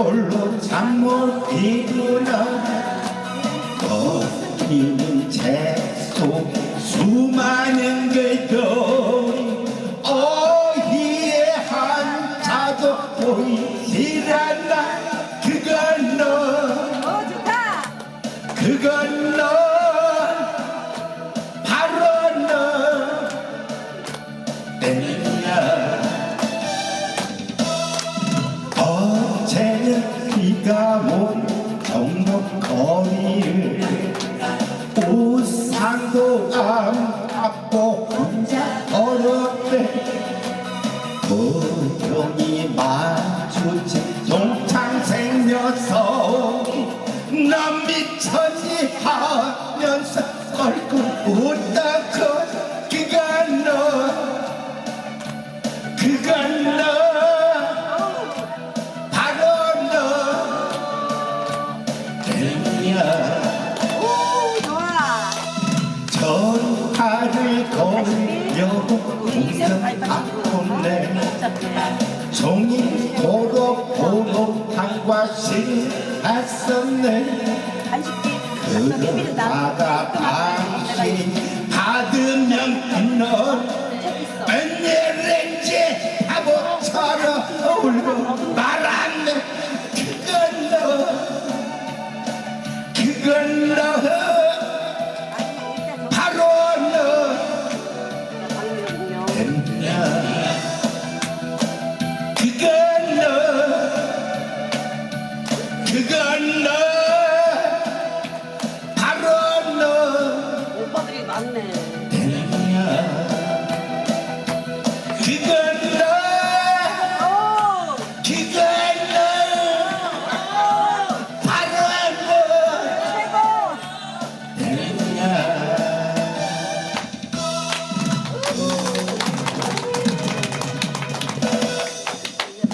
홀로 잠못 이루나 거기는 채소 수많은 글들 어희의 한자도 보이질 않나 거리를 우산도 안 갖고 혼자 걸었대. 고용이 마주친 동창생 녀석 난 미쳤니 하면서 얼굴 웃다가 그건 너. 그건 공장 바쁜데 종이 도로 보고 한과씩 했었네 간식집. 그러다가 당신 그건 너 바로 너 오빠들이 많네.